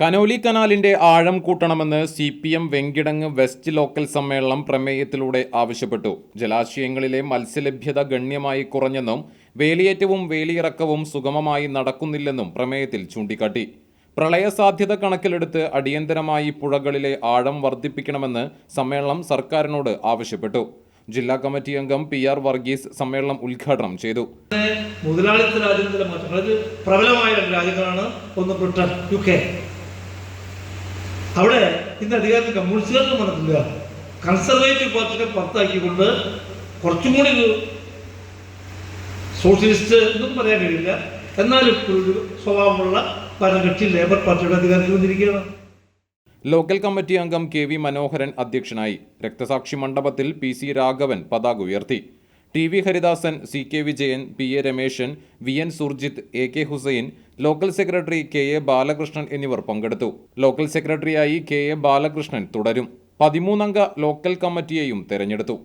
Conolly കനാലിന്റെ ആഴം കൂട്ടണമെന്ന് C P M Venkitangu west local സമ്മേളനം പ്രമേയത്തിലൂടെ ആവശ്യപ്പെട്ടു. ജലാശയങ്ങളിലെ മത്സ്യലഭ്യത ഗണ്യമായി കുറഞ്ഞെന്നും വേലിയേറ്റവും വേലിയിറക്കവും സുഗമമായി നടക്കുന്നില്ലെന്നും പ്രമേയത്തിൽ ചൂണ്ടിക്കാട്ടി. പ്രളയ സാധ്യത കണക്കിലെടുത്ത് അടിയന്തരമായി പുഴകളിലെ ആഴം വർദ്ധിപ്പിക്കണമെന്ന് സമ്മേളനം സർക്കാരിനോട് ആവശ്യപ്പെട്ടു. ജില്ലാ കമ്മിറ്റി അംഗം പി ആർ വർഗീസ് സമ്മേളനം ഉദ്ഘാടനം ചെയ്തു. മുതലാളിത്ത രാജ്യത്തിലെ മാറ്റം പ്രബലമായ രാജ്യങ്ങളാണ് ഒന്ന് ബ്രിട്ടൻ യു കെ. അവിടെ ഇന്ന് അധികാരത്തിൽ കമ്മ്യൂണിസ്റ്റുകാർക്ക് വന്നിട്ടില്ല. കൺസർവേറ്റീവ് പാർട്ടിനെ പുറത്താക്കിക്കൊണ്ട് കുറച്ചും കൂടി ഒരു സോഷ്യലിസ്റ്റ് എന്നും പറയാൻ കഴിയില്ല. എന്നാലും ഒരു സ്വഭാവമുള്ള ഭരണകക്ഷി ലേബർ പാർട്ടിയുടെ അധികാരത്തിൽ വന്നിരിക്കുകയാണ്. ലോക്കൽ കമ്മിറ്റി അംഗം കെ വി മനോഹരൻ അധ്യക്ഷനായി രക്തസാക്ഷി മണ്ഡപത്തിൽ പി സി രാഘവൻ പതാക ഉയർത്തി. T V Haridasan C K Vijayan P A Rameshan V N Surjith A K Hussain local secretary K A Balakrishnan എന്നിവർ പങ്കെടുത്തു. ലോക്കൽ സെക്രട്ടറിയായി കെ എ ബാലകൃഷ്ണൻ തുടരും. പതിമൂന്നംഗ ലോക്കൽ കമ്മിറ്റിയെയും തെരഞ്ഞെടുത്തു.